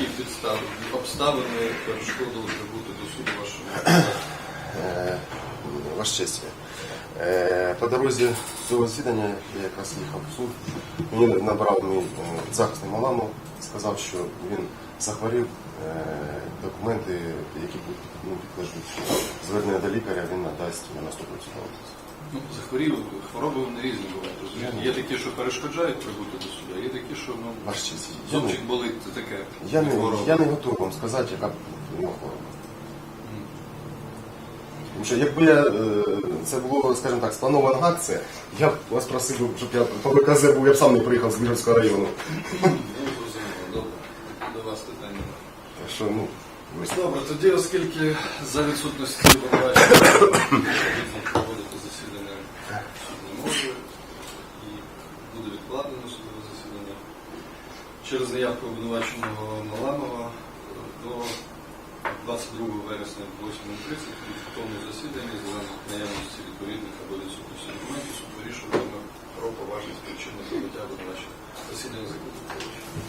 які підстави, обставини перешкодили прибути до суду вашому? Е, честь. Е, По дорозі цього засідання я якраз їхав в суд. Мені набрав мій е, захисний Маламо, сказав, що він захворів. Документи, які будуть ну, підтверджують звернення до лікаря, він надасть на наступну ситуацію. Ну, захворів, хвороби вони різні бувають. розумієте? Є такі, що перешкоджають прибути до суду, є такі, що ну, Ваша честь. Я не, зубчик болить, це таке. я, не, хвороба. я не готовий вам сказати, яка б нього хвороба. Тому що якби я, е, це було, скажімо так, спланована акція, я б вас просив, би, щоб я по ВКЗ був, я б сам не приїхав з Міжівського району. Ну, зрозуміло, добре. До вас питання. Так Що, ну, Добре, тоді, оскільки за відсутності обвинувачення проводити засідання суд не може і буде відкладено судове засідання через заявку обвинуваченого Маланова до 22 вересня в 8.30 від повного засідання за наявності відповідних або відсутності документів суд вирішуватиме про поважність причини прибуття обвинувачення. Засідання закрите.